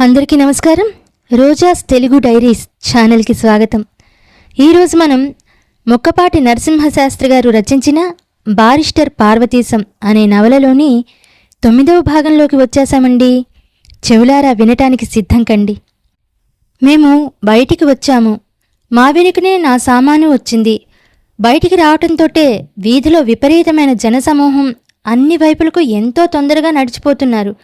అందరికీ నమస్కారం. రోజాస్ తెలుగు డైరీస్ ఛానల్కి స్వాగతం. ఈరోజు మనం మొక్కపాటి నరసింహశాస్త్రి గారు రచించిన బారిస్టర్ పార్వతీశం అనే నవలలోని తొమ్మిదవ భాగంలోకి వచ్చేశామండి. చెవులారా వినటానికి సిద్ధం కండి. మేము బయటికి వచ్చాము. మా వెనుకనే నా సామాను వచ్చింది. బయటికి రావటంతోటే వీధిలో విపరీతమైన జనసమూహం అన్ని వైపులకు ఎంతో తొందరగా నడిచిపోతున్నారు.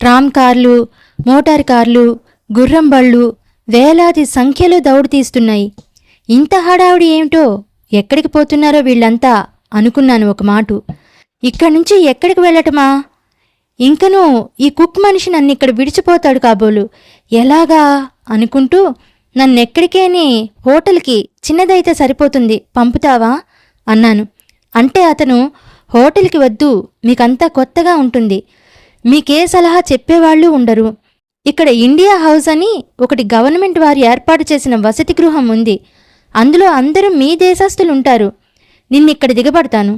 ట్రామ్ కార్లు మోటార్ కార్లు గుర్రం బళ్ళు వేలాది సంఖ్యలో దౌడు తీస్తున్నాయి. ఇంత హడావుడి ఏమిటో ఎక్కడికి పోతున్నారో వీళ్ళంతా అనుకున్నాను ఒక మాటు. ఇక్కడి నుంచి ఎక్కడికి వెళ్ళటమా? ఇంకనూ ఈ కుక్ మనిషి నన్ను ఇక్కడ విడిచిపోతాడు కాబోలు. ఎలాగా? అనుకుంటూ నన్నెక్కడికేని హోటల్కి చిన్నదైతే సరిపోతుంది పంపుతావా? అన్నాను. అంటే అతను హోటల్కి వద్దు మీకంతా కొత్తగా ఉంటుంది. మీకే సలహా చెప్పేవాళ్ళు ఉండరు. ఇక్కడ ఇండియా హౌస్ అని ఒకటి గవర్నమెంట్ వారు ఏర్పాటు చేసిన వసతి గృహం ఉంది. అందులో అందరూ మీ దేశస్తులు ఉంటారు నిన్నిక్కడ దిగబడతాను.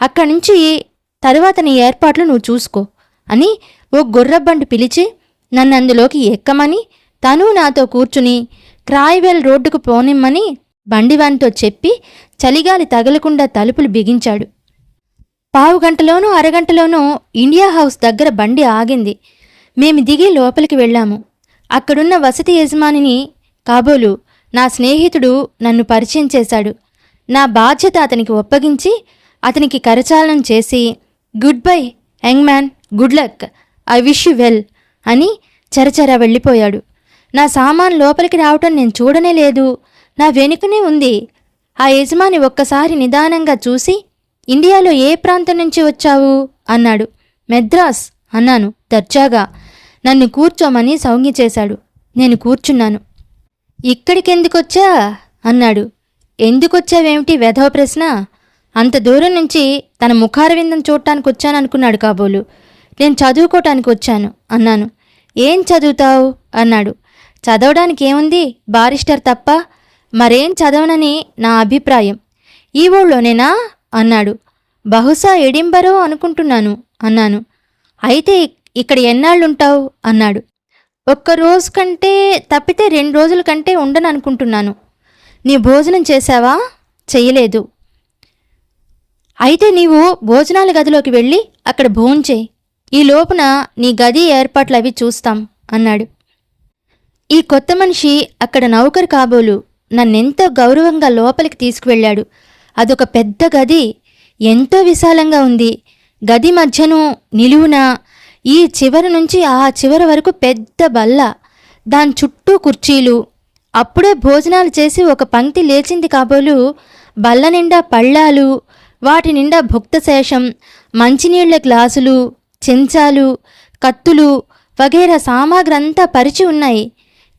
అక్కడి నుంచి తరువాత నీ ఏర్పాట్లు నువ్వు చూసుకో అని ఓ గుర్రబండు పిలిచి నన్ను అందులోకి ఎక్కమని తను నాతో కూర్చుని క్రాయివెల్ రోడ్డుకు పోనిమ్మని బండివాన్తో చెప్పి చలిగాలి తగలకుండా తలుపులు బిగించాడు. పావు గంటలోనూ అరగంటలోనూ ఇండియా హౌస్ దగ్గర బండి ఆగింది. మేము దిగి లోపలికి వెళ్ళాము. అక్కడున్న వసతి యజమానిని కాబోలు నా స్నేహితుడు నన్ను పరిచయం చేశాడు. నా బాధ్యత అతనికి ఒప్పగించి అతనికి కరచాలనం చేసి good bye young man good luck I wish you well అని చరచర వెళ్ళిపోయాడు. నా సామాన్ లోపలికి రావటం నేను చూడనే లేదు. నా వెనుకనే ఉంది. ఆ యజమాని ఒక్కసారి నిదానంగా చూసి ఇండియాలో ఏ ప్రాంతం నుంచి వచ్చావు? అన్నాడు. మెద్రాస్ అన్నాను దర్జాగా. నన్ను కూర్చోమని సౌజ్ఞ చేశాడు. నేను కూర్చున్నాను. ఇక్కడికెందుకొచ్చా? అన్నాడు. ఎందుకొచ్చావేమిటి వెధవ ప్రశ్న? అంత దూరం నుంచి తన ముఖారవిందం చూడటానికి వచ్చాననుకున్నాడు కాబోలు. నేను చదువుకోవటానికి వచ్చాను అన్నాను. ఏం చదువుతావు? అన్నాడు. చదవడానికి ఏముంది బారిస్టర్ తప్ప మరేం చదవనని నా అభిప్రాయం. ఈ ఊళ్ళోనేనా? అన్నాడు. బహుశా ఎడింబరో అనుకుంటున్నాను అన్నాను. అయితే ఇక్కడ ఎన్నాళ్ళుంటావు? అన్నాడు. ఒక్క రోజు కంటే తప్పితే రెండు రోజుల కంటే ఉండను అనుకుంటున్నాను నీ భోజనం చేశావా? చెయ్యలేదు. అయితే నీవు భోజనాల గదిలోకి వెళ్ళి అక్కడ భోంచేయి ఈ లోపున నీ గది ఏర్పాట్లు అవి చూస్తాం అన్నాడు. ఈ కొత్త మనిషి అక్కడ నౌకరు కాబోలు నన్నెంతో గౌరవంగా లోపలికి తీసుకువెళ్ళాడు. అదొక పెద్ద గది. ఎంతో విశాలంగా ఉంది. గది మధ్యను నిలువున ఈ చివరి నుంచి ఆ చివరి వరకు పెద్ద బల్ల. దాని చుట్టూ కుర్చీలు. అప్పుడే భోజనాలు చేసి ఒక పంక్తి లేచింది కాబోలు. బల్ల నిండా పళ్ళాలు వాటి నిండా భుక్తశేషం మంచినీళ్ళ గ్లాసులు చెంచాలు కత్తులు వగైరా సామాగ్రంతా పరిచి ఉన్నాయి.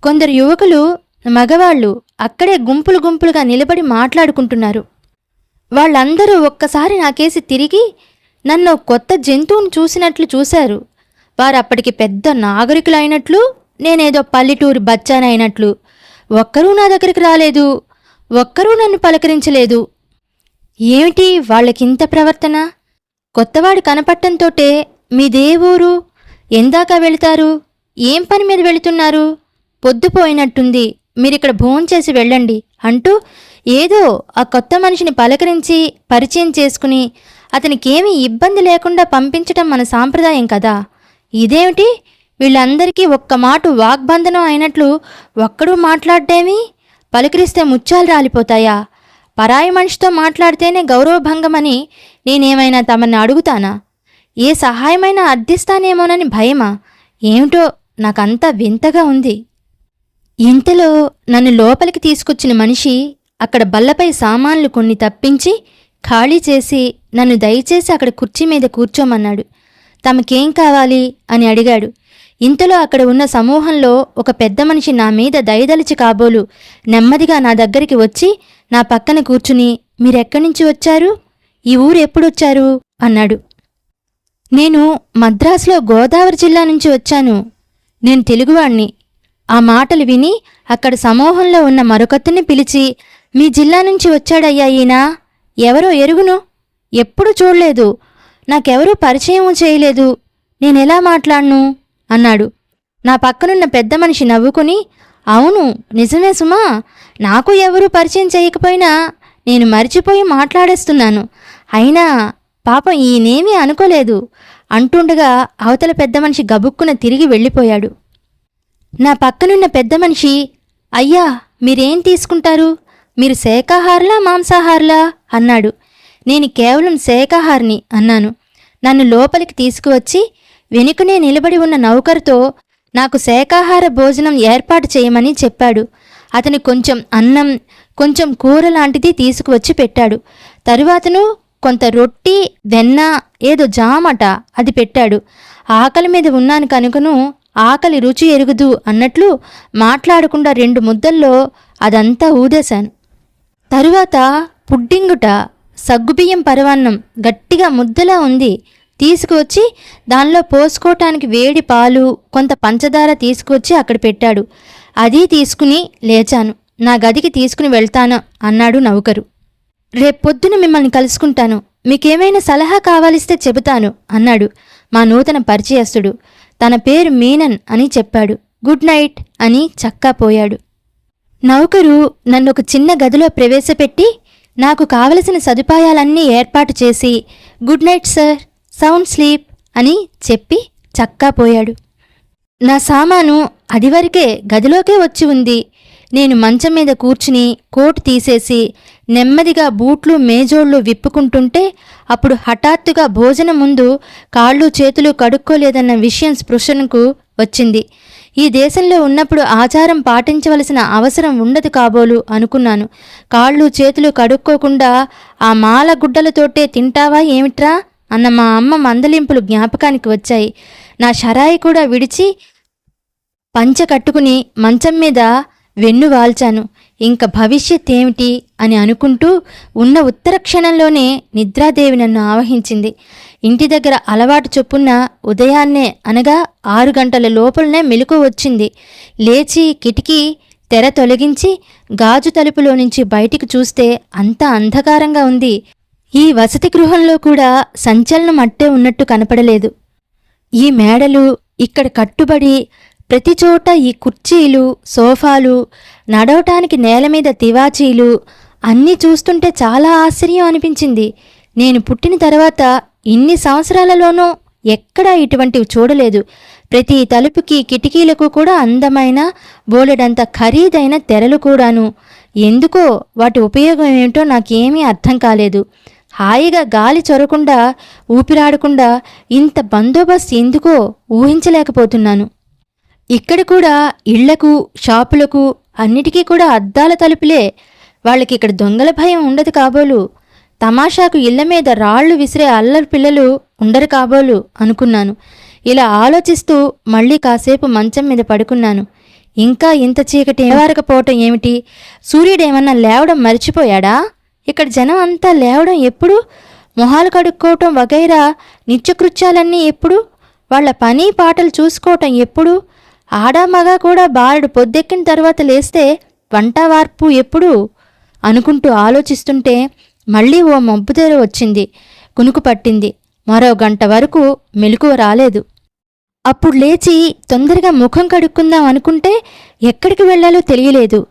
కొందరు యువకులు మగవాళ్ళు అక్కడే గుంపులు గుంపులుగా నిలబడి మాట్లాడుకుంటున్నారు. వాళ్ళందరూ ఒక్కసారి నాకేసి తిరిగి నన్ను కొత్త జంతువును చూసినట్లు చూశారు. వారు అప్పటికి పెద్ద నాగరికులైనట్లు నేనేదో పల్లెటూరు బచ్చానైనట్లు. ఒక్కరూ నా దగ్గరికి రాలేదు. ఒక్కరూ నన్ను పలకరించలేదు. ఏమిటి వాళ్ళకింత ప్రవర్తన? కొత్తవాడు కనపట్టంతోటే మీదే ఊరు? ఎందాక వెళతారు? ఏం పని మీద వెళుతున్నారు? పొద్దుపోయినట్టుంది మీరిక్కడ భోంచేసి వెళ్ళండి అంటూ ఏదో ఆ కొత్త మనిషిని పలకరించి పరిచయం చేసుకుని అతనికేమీ ఇబ్బంది లేకుండా పంపించటం మన సాంప్రదాయం కదా. ఇదేమిటి? వీళ్ళందరికీ ఒక్క మాట వాగ్బంధనం అయినట్లు ఒక్కడూ మాట్లాడ్డేమి పలకరిస్తే ముత్యాలు రాలిపోతాయా? పరాయి మనిషితో మాట్లాడితేనే గౌరవభంగమని నేనేమైనా తమని అడుగుతానా? ఏ సహాయమైనా అర్థిస్తానేమోనని భయమా? ఏమిటో నాకంతా వింతగా ఉంది. ఇంతలో నన్ను లోపలికి తీసుకొచ్చిన మనిషి అక్కడ బల్లపై సామాన్లు కొన్ని తప్పించి ఖాళీ చేసి నన్ను దయచేసి అక్కడ కుర్చీ మీద కూర్చోమన్నాడు. తమకేం కావాలి? అని అడిగాడు. ఇంతలో అక్కడ ఉన్న సమూహంలో ఒక పెద్ద మనిషి నా మీద దయదలిచి కాబోలు. నెమ్మదిగా నా దగ్గరికి వచ్చి నా పక్కన కూర్చుని మీరెక్కడి నుంచి వచ్చారు? ఈ ఊరు ఎప్పుడొచ్చారు? అన్నాడు. నేను మద్రాసులో గోదావరి జిల్లా నుంచి వచ్చాను. నేను తెలుగువాణ్ణి. ఆ మాటలు విని అక్కడ సమూహంలో ఉన్న మరొకతని పిలిచి మీ జిల్లా నుంచి వచ్చాడయ్యా ఈయన? ఎవరో ఎరుగును? ఎప్పుడు చూడలేదు. నాకెవరూ పరిచయం చేయలేదు. నేనెలా మాట్లాడను? అన్నాడు. నా పక్కనున్న పెద్ద మనిషి నవ్వుకుని అవును నిజమే సుమా. నాకు ఎవరూ పరిచయం చేయకపోయినా నేను మర్చిపోయి మాట్లాడేస్తున్నాను. అయినా పాపం ఈయనేమీ అనుకోలేదు. అంటుండగా అవతల పెద్ద మనిషి గబుక్కున తిరిగి వెళ్ళిపోయాడు. నా పక్కనున్న పెద్ద మనిషి అయ్యా మీరేం తీసుకుంటారు? మీరు శాఖాహారులా మాంసాహారులా? అన్నాడు. నేను కేవలం శాకాహారిని అన్నాను. నన్ను లోపలికి తీసుకువచ్చి వెనుకనే నిలబడి ఉన్న నౌకరుతో నాకు శాకాహార భోజనం ఏర్పాటు చేయమని చెప్పాడు. అతను కొంచెం అన్నం కొంచెం కూర లాంటిది తీసుకువచ్చి పెట్టాడు. తరువాతను కొంత రొట్టి వెన్న ఏదో జామట అది పెట్టాడు. ఆకలి మీద ఉన్నాను కనుకను ఆకలి రుచి ఎరుగుదు అన్నట్లు మాట్లాడకుండా రెండు ముద్దల్లో అదంతా ఊదేశాను. తరువాత పుడ్డింగుట సగ్గుబియ్యం పరవాన్నం గట్టిగా ముద్దలా ఉంది. తీసుకువచ్చి దానిలో పోసుకోవటానికి వేడి పాలు కొంత పంచదార తీసుకువచ్చి అక్కడ పెట్టాడు. అది తీసుకుని లేచాను. నా గదికి తీసుకుని వెళ్తాను? అన్నాడు నౌకరు. రేపొద్దున మిమ్మల్ని కలుసుకుంటాను. మీకేమైనా సలహా కావాలిస్తే చెబుతాను అన్నాడు మా నూతన పరిచయస్తుడు. తన పేరు మీనన్ అని చెప్పాడు. గుడ్ నైట్ అని చక్కా పోయాడు. నౌకరు నన్ను ఒక చిన్న గదిలో ప్రవేశపెట్టి నాకు కావలసిన సదుపాయాలన్నీ ఏర్పాటు చేసి good night sir sound sleep అని చెప్పి చక్కా పోయాడు. నా సామాను అదివరకే గదిలోకే వచ్చి ఉంది. నేను మంచం మీద కూర్చుని కోటు తీసేసి నెమ్మదిగా బూట్లు మేజోళ్ళు విప్పుకుంటుంటే అప్పుడు హఠాత్తుగా భోజనం ముందు కాళ్ళు చేతులు కడుక్కోలేదన్న విషయం స్పృశనకు వచ్చింది. ఈ దేశంలో ఉన్నప్పుడు ఆచారం పాటించవలసిన అవసరం ఉండదు కాబోలు అనుకున్నాను. కాళ్ళు చేతులు కడుక్కోకుండా ఆ మాల గుడ్డలతోటే తింటావా ఏమిట్రా? అన్న మా అమ్మ మందలింపులు జ్ఞాపకానికి వచ్చాయి. నా షరాయి కూడా విడిచి పంచ కట్టుకుని మంచం మీద వెన్ను వాల్చాను. ఇంక భవిష్యత్ ఏమిటి అని అనుకుంటూ ఉన్న ఉత్తర క్షణంలోనే నిద్రాదేవి నన్ను ఆవహించింది. ఇంటి దగ్గర అలవాటు చొప్పున ఉదయాన్నే అనగా ఆరు గంటల లోపలనే మెలకు వచ్చింది. లేచి కిటికీ తెర తొలగించి గాజు తలుపులో నుంచి బయటికి చూస్తే అంత అంధకారంగా ఉంది. ఈ వసతి గృహంలో కూడా సంచలనం అట్టే ఉన్నట్టు కనపడలేదు. ఈ మేడలు ఇక్కడ కట్టుబడి ప్రతి చోట ఈ కుర్చీలు సోఫాలు నడవటానికి నేల మీద తివాచీలు అన్నీ చూస్తుంటే చాలా ఆశ్చర్యం అనిపించింది. నేను పుట్టిన తర్వాత ఇన్ని సంవత్సరాలలోనూ ఎక్కడా ఇటువంటివి చూడలేదు. ప్రతి తలుపుకి కిటికీలకు కూడా అందమైన బోలెడంత ఖరీదైన తెరలు కూడాను. ఎందుకో వాటి ఉపయోగం ఏమిటో నాకేమీ అర్థం కాలేదు. హాయిగా గాలి చొరకుండా ఊపిరాడకుండా ఇంత బందోబస్తు ఎందుకో ఊహించలేకపోతున్నాను. ఇక్కడ కూడా ఇళ్ళకు షాపులకు అన్నిటికీ కూడా అద్దాల తలుపులే. వాళ్ళకి ఇక్కడ దొంగల భయం ఉండదు కాబోలు. తమాషాకు ఇళ్ళ మీద రాళ్ళు విసిరే అల్లరి పిల్లలు ఉండరు కాబోలు అనుకున్నాను. ఇలా ఆలోచిస్తూ మళ్ళీ కాసేపు మంచం మీద పడుకున్నాను. ఇంకా ఇంత చీకటి ఏవారకపోవటం ఏమిటి? సూర్యుడేమన్నా లేవడం మర్చిపోయాడా? ఇక్కడ జనం అంతా లేవడం ఎప్పుడు? మొహాలు కడుక్కోవటం వగైరా? నిత్యకృత్యాలన్నీ ఎప్పుడు? వాళ్ళ పని పాటలు చూసుకోవటం ఎప్పుడు? ఆడా మగ కూడా బాలుడు పొద్దెక్కిన తర్వాత లేస్తే వంట వార్పు ఎప్పుడు? అనుకుంటూ ఆలోచిస్తుంటే మళ్ళీ ఓ మబ్బుతేరు వచ్చింది. కునుకు పట్టింది. మరో గంట వరకు మెలకువ రాలేదు. అప్పుడు లేచి తొందరగా ముఖం కడుక్కుందాం అనుకుంటే ఎక్కడికి వెళ్ళాలో తెలియలేదు.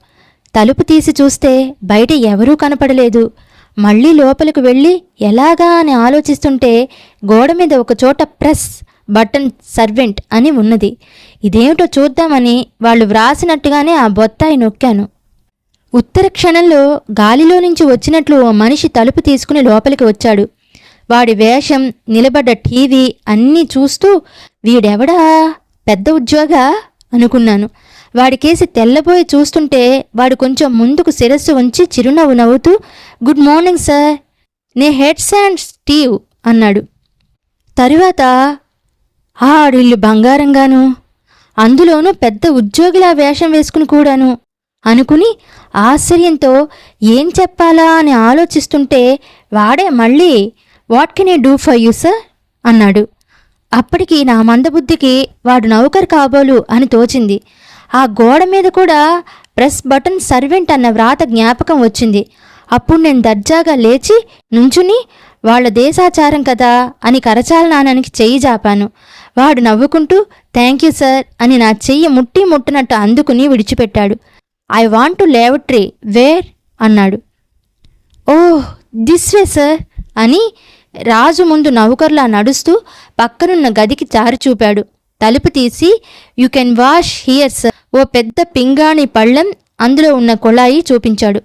తలుపు తీసి చూస్తే బయట ఎవరూ కనపడలేదు. మళ్ళీ లోపలికి వెళ్ళి ఎలాగా అని ఆలోచిస్తుంటే గోడ మీద ఒక చోట ప్రెస్ బటన్ సర్వెంట్ అని ఉన్నది. ఇదేమిటో చూద్దామని వాళ్ళు వ్రాసినట్టుగానే ఆ బొత్తాయి నొక్కాను. ఉత్తర క్షణంలో గాలిలో నుంచి వచ్చినట్లు ఓ మనిషి తలుపు తీసుకుని లోపలికి వచ్చాడు. వాడి వేషం నిలబడ్డ టీవీ అన్నీ చూస్తూ వీడెవడా? పెద్ద ఉద్యోగా అనుకున్నాను. వాడికేసి తెల్లబోయి చూస్తుంటే వాడు కొంచెం ముందుకు శిరస్సు ఉంచి చిరునవ్వు నవ్వుతూ గుడ్ మార్నింగ్ సార్ నే హెడ్స్ అండ్ స్టీవ్ అన్నాడు. తరువాత ఆడిల్లు బంగారంగాను అందులోనూ పెద్ద ఉద్యోగిలా వేషం వేసుకుని కూడాను అనుకుని ఆశ్చర్యంతో ఏం చెప్పాలా అని ఆలోచిస్తుంటే వాడే మళ్ళీ what can I do for you sir అన్నాడు. అప్పటికి నా మందబుద్ధికి వాడు నౌకర్ కాబోలు అని తోచింది. ఆ గోడ మీద కూడా ప్రెస్ బటన్ సర్వెంట్ అన్న వ్రాత జ్ఞాపకం వచ్చింది. అప్పుడు నేను దర్జాగా లేచి నుంచుని వాళ్ళ దేశాచారం కదా అని కరచాల నానానికి చెయ్యి జాపాను. వాడు నవ్వుకుంటూ థ్యాంక్ యూ సార్ అని నా చెయ్యి ముట్టి ముట్టినట్టు అందుకుని విడిచిపెట్టాడు. I want to lavatory where అన్నాడు. ఓహ్ దిస్ వే సార్ అని రాజు ముందు నౌకర్లా నడుస్తూ పక్కనున్న గదికి దారి చూపాడు. తలుపు తీసి you can wash here sir ఓ పెద్ద పింగాణి పళ్ళెం అందులో ఉన్న కుళాయి చూపించాడు.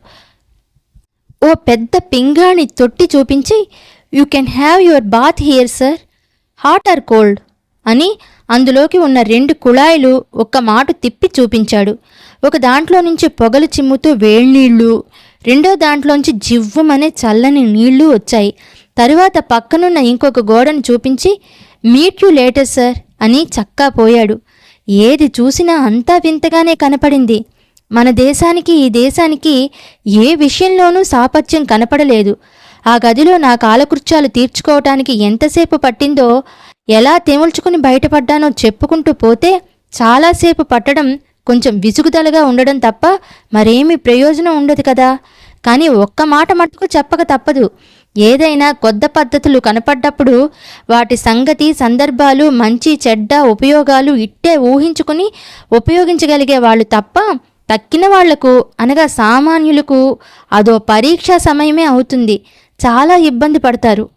ఓ పెద్ద పింగాణి తొట్టి చూపించి you can have your bath here sir hot or cold అని అందులోకి ఉన్న రెండు కుళాయిలు ఒక్క మాట తిప్పి చూపించాడు. ఒక దాంట్లో నుంచి పొగలు చిమ్ముతూ వేళ్ళనీళ్ళు రెండో దాంట్లోంచి జివ్వమనే చల్లని నీళ్ళు వచ్చాయి. తరువాత పక్కనున్న ఇంకొక గోడను చూపించి మీట్ యూ లేటర్ సార్ అని చక్కా పోయాడు. ఏది చూసినా అంతా వింతగానే కనపడింది. మన దేశానికి ఈ దేశానికి ఏ విషయంలోనూ సాపత్యం కనపడలేదు. ఆ గదిలో నా కాలకృత్యాలు తీర్చుకోవటానికి ఎంతసేపు పట్టిందో ఎలా తెముల్చుకుని బయటపడ్డానో చెప్పుకుంటూ పోతే చాలాసేపు పట్టడం కొంచెం విసుగుదలగా ఉండడం తప్ప మరేమీ ప్రయోజనం ఉండదు కదా. కానీ ఒక్క మాట మట్టుకు చెప్పక తప్పదు. ఏదైనా కొత్త పద్ధతులు కనపడ్డప్పుడు వాటి సంగతి సందర్భాలు మంచి చెడ్డ ఉపయోగాలు ఇట్టే ఊహించుకుని ఉపయోగించగలిగే వాళ్ళు తప్ప తక్కిన వాళ్ళకు అనగా సామాన్యులకు అదో పరీక్షా సమయమే అవుతుంది. చాలా ఇబ్బంది పడతారు.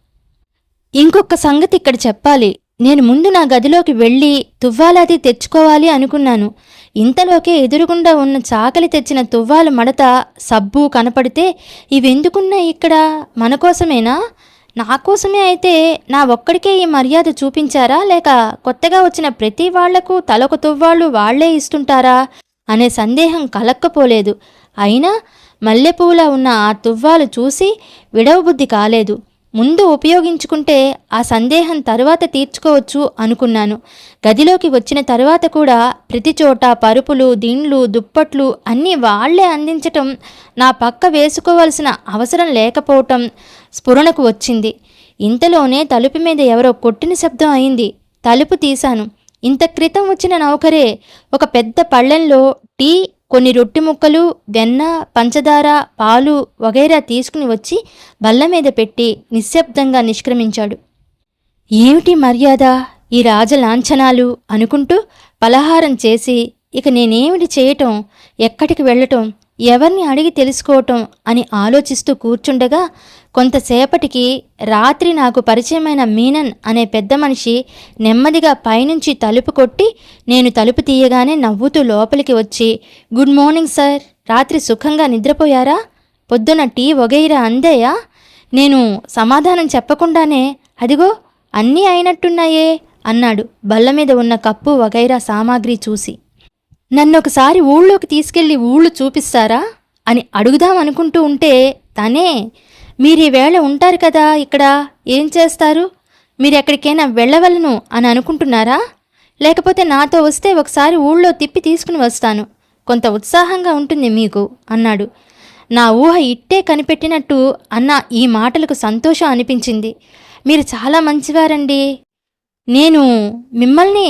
ఇంకొక సంగతి ఇక్కడ చెప్పాలి. నేను ముందు నా గదిలోకి వెళ్ళి తువ్వాలది తెచ్చుకోవాలి అనుకున్నాను. ఇంతలోకే ఎదురుగుండా ఉన్న చాకలి తెచ్చిన తువ్వాలు మడత సబ్బు కనపడితే ఇవెందుకున్నాయి ఇక్కడ? మన కోసమేనా? నా కోసమే అయితే నా ఒక్కడికే ఈ మర్యాద చూపించారా? లేక కొత్తగా వచ్చిన ప్రతి వాళ్ళకు తలొక తువ్వాళ్ళు వాళ్ళే ఇస్తుంటారా? అనే సందేహం కలక్కపోలేదు. అయినా మల్లెపూల ఉన్న ఆ తువ్వాలు చూసి విడవబుద్ధి కాలేదు. ముందు ఉపయోగించుకుంటే ఆ సందేహం తరువాత తీర్చుకోవచ్చు అనుకున్నాను. గదిలోకి వచ్చిన తర్వాత కూడా ప్రతి చోట పరుపులు దిండ్లు దుప్పట్లు అన్నీ వాళ్ళే అందించటం నా పక్క వేసుకోవలసిన అవసరం లేకపోవటం స్ఫురణకు వచ్చింది. ఇంతలోనే తలుపు మీద ఎవరో కొట్టిన శబ్దం అయింది. తలుపు తీశాను. ఇంత క్రితం వచ్చిన నౌకరే ఒక పెద్ద పళ్ళెంలో టీ కొన్ని రొట్టె ముక్కలు వెన్న పంచదార పాలు వగైరా తీసుకుని వచ్చి బల్ల మీద పెట్టి నిశ్శబ్దంగా నిష్క్రమించాడు. ఏమిటి మర్యాద? ఈ రాజలాంఛనాలు అనుకుంటూ పలహారం చేసి ఇక నేనేమిటి చేయటం? ఎక్కడికి వెళ్ళటం? ఎవరిని అడిగి తెలుసుకోవటం అని ఆలోచిస్తూ కూర్చుండగా కొంతసేపటికి రాత్రి నాకు పరిచయమైన మీనన్ అనే పెద్ద మనిషి నెమ్మదిగా పైనుంచి తలుపు కొట్టి నేను తలుపు తీయగానే నవ్వుతూ లోపలికి వచ్చి గుడ్ మార్నింగ్ సార్ రాత్రి సుఖంగా నిద్రపోయారా? పొద్దున టీ వగైరా అందేయా? నేను సమాధానం చెప్పకుండానే అదిగో అన్నీ అయినట్టున్నాయే అన్నాడు బల్ల మీద ఉన్న కప్పు వగైరా సామాగ్రి చూసి. నన్నొకసారి ఊళ్ళోకి తీసుకెళ్ళి ఊళ్ళు చూపిస్తారా అని అడుగుదాం అనుకుంటూ ఉంటే తనే మీరు ఈవేళ ఉంటారు కదా ఇక్కడ ఏం చేస్తారు? మీరు ఎక్కడికైనా వెళ్ళవలను అని అనుకుంటున్నారా? లేకపోతే నాతో వస్తే ఒకసారి ఊళ్ళో తిప్పి తీసుకుని వస్తాను. కొంత ఉత్సాహంగా ఉంటుంది మీకు అన్నాడు. నా ఊహ ఇట్టే కనిపెట్టినట్టు అన్న ఈ మాటలకు సంతోషం అనిపించింది. మీరు చాలా మంచివారండి. నేను మిమ్మల్ని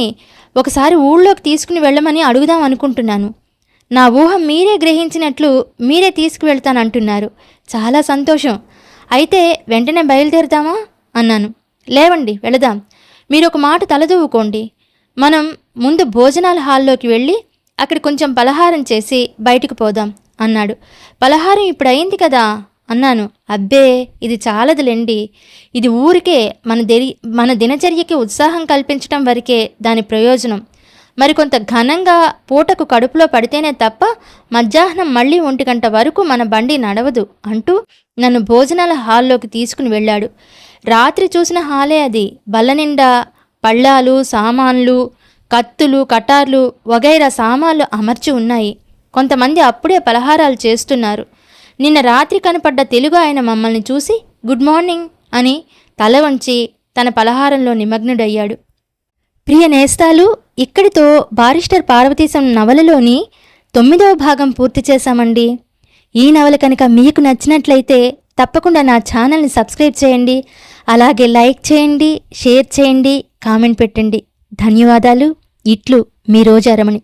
ఒకసారి ఊళ్ళోకి తీసుకుని వెళ్ళమని అడుగుదాం అనుకుంటున్నాను. నా ఊహ మీరే గ్రహించినట్లు మీరే తీసుకువెళ్తానంటున్నారు. చాలా సంతోషం. అయితే వెంటనే బయలుదేరుదామా? అన్నాను. లేవండి వెళదాం. మీరు ఒక మాట తలదూవుకోండి. మనం ముందు భోజనాల హాల్లోకి వెళ్ళి అక్కడ కొంచెం పలహారం చేసి బయటికి పోదాం అన్నాడు. పలహారం ఇప్పుడు అయింది కదా? అన్నాను. అబ్బే ఇది చాలదులేండి. ఇది ఊరికే మన దెరి మన దినచర్యకి ఉత్సాహం కల్పించటం వరకే దాని ప్రయోజనం. మరికొంత ఘనంగా పూటకు కడుపులో పడితేనే తప్ప మధ్యాహ్నం మళ్ళీ ఒంటి గంట వరకు మన బండి నడవదు అంటూ నన్ను భోజనాల హాల్లోకి తీసుకుని వెళ్ళాడు. రాత్రి చూసిన హాలే అది. బల్ల నిండా పళ్ళాలు సామాన్లు కత్తులు కటార్లు వగైరా సామాన్లు అమర్చి ఉన్నాయి. కొంతమంది అప్పుడే పలహారాలు చేస్తున్నారు. నిన్న రాత్రి కనపడ్డ తెలుగు ఆయన మమ్మల్ని చూసి గుడ్ మార్నింగ్ అని తల వంచి తన పలహారంలో నిమగ్నుడయ్యాడు. ప్రియ నేస్తాలు ఇక్కడితో బారిస్టర్ పార్వతీశం నవలలోని తొమ్మిదవ భాగం పూర్తి చేశామండి. ఈ నవల కనుక మీకు నచ్చినట్లయితే తప్పకుండా నా ఛానల్ని సబ్స్క్రైబ్ చేయండి. అలాగే లైక్ చేయండి షేర్ చేయండి కామెంట్ పెట్టండి. ధన్యవాదాలు. ఇట్లు మీ రోజు అరమణి.